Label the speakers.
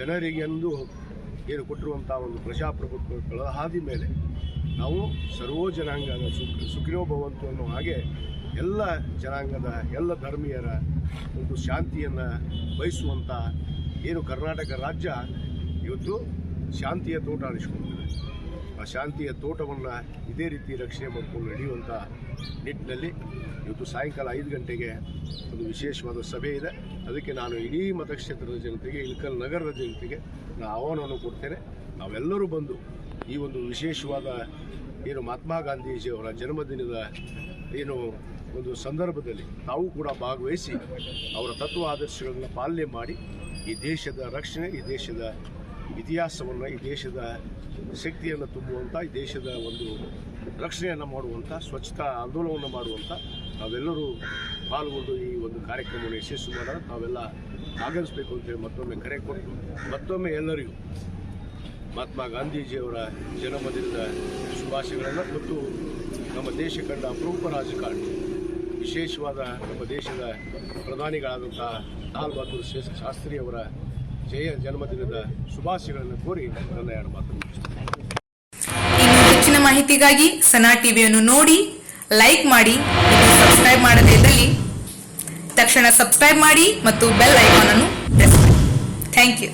Speaker 1: ಜನರಿಗೆಂದು ಏನು ಕೊಟ್ಟಿರುವಂಥ ಒಂದು ಪ್ರಜಾಪ್ರಭುತ್ವಗಳ ಹಾದಿ ಮೇಲೆ ನಾವು ಸರ್ವೋ ಜನಾಂಗದ ಸುಖ ಸುಖಿರೋ ಭವಂತು ಅನ್ನೋ ಹಾಗೆ ಎಲ್ಲ ಜನಾಂಗದ, ಎಲ್ಲ ಧರ್ಮೀಯರ ಒಂದು ಶಾಂತಿಯನ್ನು ಬಯಸುವಂಥ ಏನು ಕರ್ನಾಟಕ ರಾಜ್ಯ ಇವತ್ತು ಶಾಂತಿಯ ತೋಟ ಅನಿಸ್ಕೊಂಡಿದೆ ಆ ಶಾಂತಿಯ ತೋಟವನ್ನು ಇದೇ ರೀತಿ ರಕ್ಷಣೆ ಮಾಡಿಕೊಂಡು ನಡೆಯುವಂಥ ನಿಟ್ಟಿನಲ್ಲಿ ಇವತ್ತು ಸಾಯಂಕಾಲ ಐದು ಗಂಟೆಗೆ ಒಂದು ವಿಶೇಷವಾದ ಸಭೆ ಇದೆ. ಅದಕ್ಕೆ ನಾನು ಇಡೀ ಮತಕ್ಷೇತ್ರದ ಜನತೆಗೆ ಇಳಕಲ್ ನಗರದ ಜನತೆಗೆ ನಾನು ಆಹ್ವಾನವನ್ನು ಕೊಡ್ತೇನೆ. ನಾವೆಲ್ಲರೂ ಬಂದು ಈ ಒಂದು ವಿಶೇಷವಾದ ಏನು ಮಹಾತ್ಮ ಗಾಂಧೀಜಿಯವರ ಜನ್ಮದಿನದ ಏನು ಒಂದು ಸಂದರ್ಭದಲ್ಲಿ ತಾವು ಕೂಡ ಭಾಗವಹಿಸಿ ಅವರ ತತ್ವ ಆದರ್ಶಗಳನ್ನು ಪಾಲನೆ ಮಾಡಿ ಈ ದೇಶದ ರಕ್ಷಣೆ, ಈ ದೇಶದ ಇತಿಹಾಸವನ್ನು ಈ ದೇಶದ ಶಕ್ತಿಯನ್ನು ತುಂಬುವಂಥ ಈ ದೇಶದ ಒಂದು ರಕ್ಷಣೆಯನ್ನು ಮಾಡುವಂಥ ಸ್ವಚ್ಛತಾ ಆಂದೋಲನವನ್ನು ಮಾಡುವಂಥ ನಾವೆಲ್ಲರೂ ಪಾಲ್ಗೊಂಡು ಈ ಒಂದು ಕಾರ್ಯಕ್ರಮವನ್ನು ಯಶಸ್ಸು ಮಾಡೋದು ನಾವೆಲ್ಲ ಆಗಮಿಸಬೇಕು ಅಂತೇಳಿ ಮತ್ತೊಮ್ಮೆ ಕರೆ ಕೊಟ್ಟು, ಮತ್ತೊಮ್ಮೆ ಎಲ್ಲರಿಗೂ ಮಹಾತ್ಮ ಗಾಂಧೀಜಿಯವರ ಜನ್ಮದಿನದ ಶುಭಾಶಯಗಳನ್ನು ಮತ್ತು ನಮ್ಮ ದೇಶ ಕಂಡ ಅಪರೂಪ ರಾಜಕಾರಣಿ, ವಿಶೇಷವಾದ ನಮ್ಮ ದೇಶದ ಪ್ರಧಾನಿಗಳಾದಂಥ ಲಾಲ್ ಬಹದ್ದೂರ್ ಶಾಸ್ತ್ರಿಯವರ ಜಯ ಜನ್ಮದಿನದ ಶುಭಾಶಯಗಳನ್ನು ಕೋರಿ ನನ್ನ ಎರಡು
Speaker 2: ಇನ್ನು ಹೆಚ್ಚಿನ ಮಾಹಿತಿಗಾಗಿ ಸನಾ ಟಿವಿಯನ್ನು ನೋಡಿ, ಲೈಕ್ ಮಾಡಿ ಸಬ್ಸ್ಕ್ರೈಬ್ ಮಾಡದೇ ಇದ್ದಲ್ಲಿ ತಕ್ಷಣ ಸಬ್ಸ್ಕ್ರೈಬ್ ಮಾಡಿ ಮತ್ತು ಬೆಲ್ ಐಕಾನ್ ಅನ್ನು ಪ್ರೆಸ್ ಮಾಡಿ. Thank you.